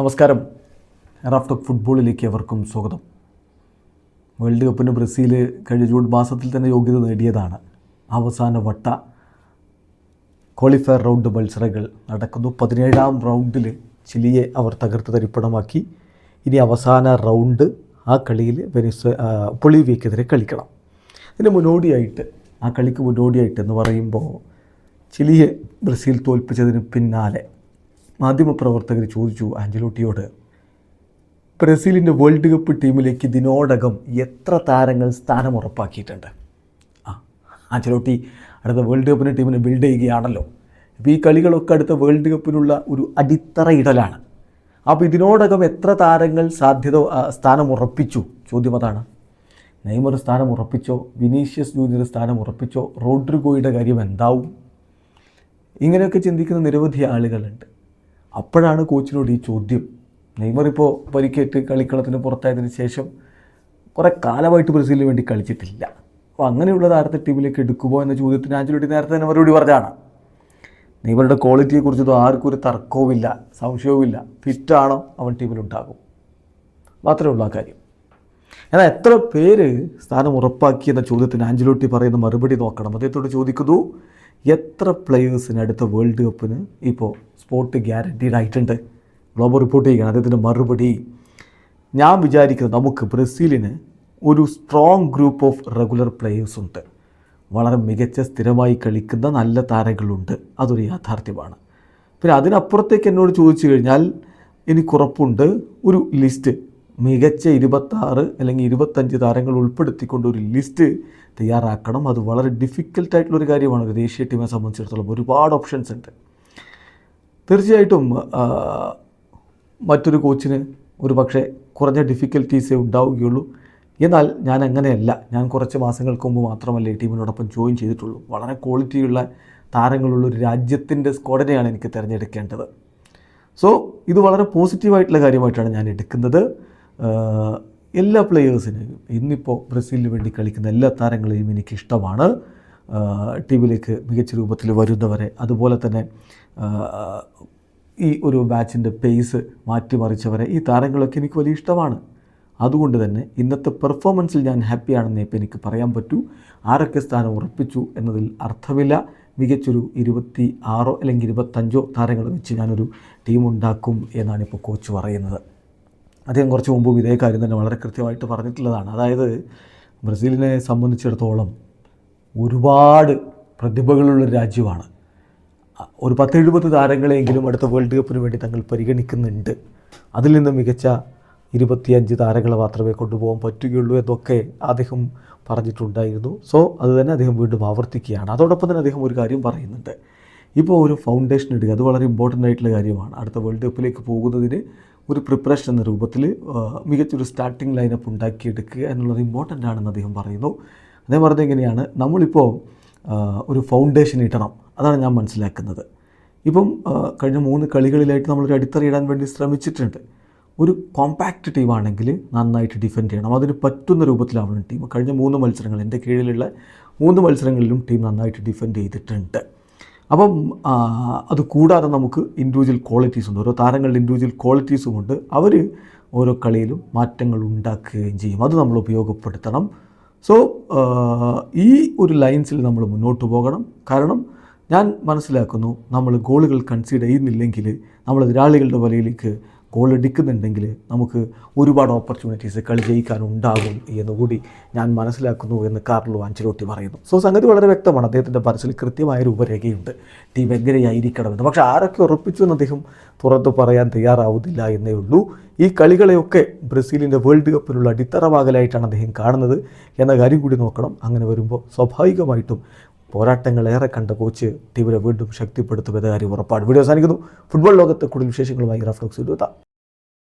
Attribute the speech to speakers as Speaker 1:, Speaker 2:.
Speaker 1: നമസ്കാരം. റാഫ്റ്റോക്ക് ഫുട്ബോളിലേക്ക് അവർക്കും സ്വാഗതം. വേൾഡ് കപ്പിന് ബ്രസീൽ കഴിഞ്ഞ ജൂൺ മാസത്തിൽ തന്നെ യോഗ്യത നേടിയതാണ്. അവസാന വട്ട ക്വാളിഫയർ റൗണ്ട് മത്സരങ്ങൾ നടക്കുന്നു. പതിനേഴാം റൗണ്ടിൽ ചിലിയെ അവർ തകർത്ത് തരിപ്പണമാക്കി. ഇനി അവസാന റൗണ്ട് ആ കളിയിൽ വെനിസ് പൊളിവിയക്കെതിരെ കളിക്കണം. ഇതിന് മുന്നോടിയായിട്ട് ആ കളിക്ക് മുന്നോടിയായിട്ട് എന്ന് പറയുമ്പോൾ ചിലിയെ ബ്രസീൽ തോൽപ്പിച്ചതിന് പിന്നാലെ മാധ്യമപ്രവർത്തകർ ചോദിച്ചു ആഞ്ചലോട്ടിയോട് ബ്രസീലിന്റെ വേൾഡ് കപ്പ് ടീമിലേക്ക് ഇതിനോടകം എത്ര താരങ്ങൾ സ്ഥാനം ഉറപ്പാക്കിയിട്ടുണ്ട്? ആ ആഞ്ചലോട്ടി അടുത്ത വേൾഡ് കപ്പിന് ടീമിനെ ബിൽഡ് ചെയ്യുകയാണല്ലോ. അപ്പോൾ ഈ കളികളൊക്കെ അടുത്ത വേൾഡ് കപ്പിനുള്ള ഒരു അടിത്തറ ഇടലാണ്. അപ്പോൾ ഇതിനോടകം എത്ര താരങ്ങൾ സാധ്യത സ്ഥാനം ഉറപ്പിച്ചു? ചോദ്യം അതാണ്. നെയ്മർ സ്ഥാനം ഉറപ്പിച്ചോ? വിനീഷ്യസ് ജൂനിയർ സ്ഥാനം ഉറപ്പിച്ചോ? റോഡ്രിഗോയുടെ കാര്യം എന്താവും? ഇങ്ങനെയൊക്കെ ചിന്തിക്കുന്ന നിരവധി ആളുകളുണ്ട്. അപ്പോഴാണ് കോച്ചിനോട് ഈ ചോദ്യം. നെയ്മർ ഇപ്പോൾ പരിക്കേറ്റ് കളിക്കളത്തിന് പുറത്തായതിന് ശേഷം കുറേ കാലമായിട്ട് ബ്രസീലിന് വേണ്ടി കളിച്ചിട്ടില്ല. അപ്പോൾ അങ്ങനെയുള്ള താരത്തെ ടീമിലേക്ക് എടുക്കുമോ എന്ന ചോദ്യത്തിന് ആഞ്ചലോട്ടി നേരത്തെ തന്നെ മറുപടി പറഞ്ഞതാണ്. നെയ്മറുടെ ക്വാളിറ്റിയെക്കുറിച്ചൊന്നും ആർക്കും ഒരു തർക്കവുമില്ല സംശയവുമില്ല. ഫിറ്റാണോ അവൻ ടീമിലുണ്ടാകും. മാത്രമേ ഉള്ളൂ ആ കാര്യം. എന്നാൽ എത്ര പേര് സ്ഥാനം ഉറപ്പാക്കി എന്ന ചോദ്യത്തിന് ആഞ്ചലോട്ടി പറയുന്ന മറുപടി നോക്കണം. അദ്ദേഹത്തോട് ചോദിക്കുന്നു എത്ര പ്ലെയേഴ്സിന് അടുത്ത വേൾഡ് കപ്പിന് ഇപ്പോൾ സ്പോട്ട് ഗ്യാരണ്ടീഡ് ആയിട്ടുണ്ട്? ഗ്ലോബൽ റിപ്പോർട്ട് ചെയ്യുകയാണ്. അദ്ദേഹത്തിന്റെ മറുപടി. ഞാൻ വിചാരിക്കുന്നത് നമുക്ക് ബ്രസീലിന് ഒരു strong group of regular players ഉണ്ട്. വളരെ മികച്ച സ്ഥിരമായി കളിക്കുന്ന നല്ല താരങ്ങളുണ്ട്. അതൊരു യാഥാർത്ഥ്യമാണ്. പിന്നെ അതിനപ്പുറത്തേക്ക് എന്നോട് ചോദിച്ചു കഴിഞ്ഞാൽ എനിക്കുറപ്പുണ്ട് ഒരു ലിസ്റ്റ് മികച്ച ഇരുപത്താറ് അല്ലെങ്കിൽ ഇരുപത്തഞ്ച് താരങ്ങൾ ഉൾപ്പെടുത്തിക്കൊണ്ട് ഒരു ലിസ്റ്റ് തയ്യാറാക്കണം. അത് വളരെ ഡിഫിക്കൽട്ടായിട്ടുള്ളൊരു കാര്യമാണ്. ഒരു ദേശീയ ടീമിനെ സംബന്ധിച്ചിടത്തോളം ഒരുപാട് ഓപ്ഷൻസ് ഉണ്ട്. തീർച്ചയായിട്ടും മറ്റൊരു കോച്ചിന് ഒരു പക്ഷേ കുറഞ്ഞ ഡിഫിക്കൽറ്റീസേ ഉണ്ടാവുകയുള്ളൂ. എന്നാൽ ഞാൻ അങ്ങനെയല്ല. ഞാൻ കുറച്ച് മാസങ്ങൾക്ക് മുമ്പ് മാത്രമല്ല ഈ ടീമിനോടൊപ്പം ജോയിൻ ചെയ്തിട്ടുള്ളൂ. വളരെ ക്വാളിറ്റിയുള്ള താരങ്ങളുള്ള ഒരു രാജ്യത്തിന്റെ സ്ക്വാഡിനെയാണ് എനിക്ക് തിരഞ്ഞെടുക്കേണ്ടത്. സോ ഇത് വളരെ പോസിറ്റീവായിട്ടുള്ള കാര്യമായിട്ടാണ് ഞാൻ എടുക്കുന്നത്. എല്ലാ പ്ലെയേഴ്സിനെയും ഇന്നിപ്പോൾ ബ്രസീലിന് വേണ്ടി കളിക്കുന്ന എല്ലാ താരങ്ങളെയും എനിക്കിഷ്ടമാണ്. ടീമിലേക്ക് മികച്ച രൂപത്തിൽ വരുന്നവരെ. അതുപോലെ തന്നെ ഈ ഒരു മാച്ചിന്റെ പേസ് മാറ്റിമറിച്ചവരെ. ഈ താരങ്ങളൊക്കെ എനിക്ക് വലിയ ഇഷ്ടമാണ്. അതുകൊണ്ട് തന്നെ ഇന്നത്തെ പെർഫോമൻസിൽ ഞാൻ ഹാപ്പിയാണെന്ന് ഇപ്പം എനിക്ക് പറയാൻ പറ്റൂ. ആരൊക്കെ സ്ഥാനം ഉറപ്പിച്ചു എന്നതിൽ അർത്ഥമില്ല. മികച്ചൊരു ഇരുപത്തി ആറോ അല്ലെങ്കിൽ ഇരുപത്തഞ്ചോ താരങ്ങൾ വെച്ച് ഞാനൊരു ടീം ഉണ്ടാക്കും എന്നാണ് ഇപ്പോൾ കോച്ച് പറയുന്നത്. അദ്ദേഹം കുറച്ച് മുമ്പും ഇതേ കാര്യം തന്നെ വളരെ കൃത്യമായിട്ട് പറഞ്ഞിട്ടുള്ളതാണ്. അതായത് ബ്രസീലിനെ സംബന്ധിച്ചിടത്തോളം ഒരുപാട് പ്രതിഭകളുള്ള രാജ്യമാണ്. ഒരു പത്തെഴുപത് താരങ്ങളെങ്കിലും അടുത്ത വേൾഡ് കപ്പിന് വേണ്ടി തങ്ങൾ പരിഗണിക്കുന്നുണ്ട്. അതിൽ നിന്ന് മികച്ച ഇരുപത്തിയഞ്ച് താരങ്ങളെ മാത്രമേ കൊണ്ടുപോകാൻ പറ്റുകയുള്ളൂ എന്നൊക്കെ അദ്ദേഹം പറഞ്ഞിട്ടുണ്ടായിരുന്നു. സോ അത് തന്നെ അദ്ദേഹം വീണ്ടും ആവർത്തിക്കുകയാണ്. അതോടൊപ്പം തന്നെ അദ്ദേഹം ഒരു കാര്യം പറയുന്നുണ്ട്. ഇപ്പോൾ ഒരു ഫൗണ്ടേഷൻ ഇടുക അത് വളരെ ഇമ്പോർട്ടന്റ് ആയിട്ടുള്ള കാര്യമാണ്. അടുത്ത വേൾഡ് കപ്പിലേക്ക് പോകുന്നതിന് ഒരു പ്രിപ്പറേഷൻ എന്ന രൂപത്തിൽ മികച്ചൊരു സ്റ്റാർട്ടിംഗ് ലൈനപ്പ് ഉണ്ടാക്കിയെടുക്കുക എന്നുള്ളത് ഇമ്പോർട്ടന്റ് ആണെന്ന് അദ്ദേഹം പറയുന്നു. അദ്ദേഹം പറഞ്ഞത് എങ്ങനെയാണ് നമ്മളിപ്പോൾ ഒരു ഫൗണ്ടേഷൻ ഇടണം. അതാണ് ഞാൻ മനസ്സിലാക്കുന്നത്. ഇപ്പം കഴിഞ്ഞ മൂന്ന് കളികളിലായിട്ട് നമ്മളൊരു അടിത്തറയിടാൻ വേണ്ടി ശ്രമിച്ചിട്ടുണ്ട്. ഒരു കോമ്പാക്റ്റ് ടീമാണെങ്കിൽ നന്നായിട്ട് ഡിഫെൻഡ് ചെയ്യണം. അതിന് പറ്റുന്ന രൂപത്തിലാവണം ടീം കഴിഞ്ഞ മൂന്ന് മത്സരങ്ങൾ എന്റെ കീഴിലുള്ള മൂന്ന് മത്സരങ്ങളിലും ടീം നന്നായിട്ട് ഡിഫെൻഡ് ചെയ്തിട്ടുണ്ട്. അപ്പം അത് കൂടാതെ നമുക്ക് ഇൻഡിവിജ്വൽ ക്വാളിറ്റീസ് ഉണ്ട്. ഓരോ താരങ്ങളുടെ ഇൻഡിവിജ്വൽ ക്വാളിറ്റീസും ഉണ്ട് അവർ ഓരോ കളിയിലും മാറ്റങ്ങൾ ഉണ്ടാക്കുകയും ചെയ്യും. അത് നമ്മൾ ഉപയോഗപ്പെടുത്തണം. സോ ഈ ഒരു ലൈൻസിൽ നമ്മൾ മുന്നോട്ട് പോകണം. കാരണം ഞാൻ മനസ്സിലാക്കുന്നു നമ്മൾ ഗോളുകൾ കൺസീഡ് ചെയ്യുന്നില്ലെങ്കിൽ നമ്മൾ എതിരാളികളുടെ വലയിലേക്ക് ഗോൾ എടുക്കുന്നുണ്ടെങ്കിൽ നമുക്ക് ഒരുപാട് ഓപ്പർച്യൂണിറ്റീസ് കളി ജയിക്കാനുണ്ടാകും എന്നുകൂടി ഞാൻ മനസ്സിലാക്കുന്നു എന്ന് കാർലോ അഞ്ചലോട്ടി പറയുന്നു. സോ സംഗതി വളരെ വ്യക്തമാണ്. അദ്ദേഹത്തിന്റെ പരസ്യത്തിൽ കൃത്യമായ രൂപരേഖയുണ്ട്. ടീം എങ്ങനെയായിരിക്കണമെന്ന്. പക്ഷേ ആരൊക്കെ ഉറപ്പിച്ചു എന്ന് അദ്ദേഹം തുറന്നു പറയാൻ തയ്യാറാവുന്നില്ല എന്നേ ഉള്ളൂ. ഈ കളികളെയൊക്കെ ബ്രസീലിന്റെ വേൾഡ് കപ്പിനുള്ള അടിത്തറവാകലായിട്ടാണ് അദ്ദേഹം കാണുന്നത് എന്ന കാര്യം കൂടി നോക്കണം. അങ്ങനെ വരുമ്പോൾ സ്വാഭാവികമായിട്ടും പോരാട്ടങ്ങൾ ഏറെ കണ്ട കോച്ച് ടീമിനെ വീണ്ടും ശക്തിപ്പെടുത്തും എന്ന കാര്യം ഉറപ്പാണ്. വീഡിയോ അവസാനിക്കുന്നു. ഫുട്ബോൾ ലോകത്തെ കൂടുതൽ വിശേഷങ്ങളുമായി റഫ്ലോക്സ് എത്താം.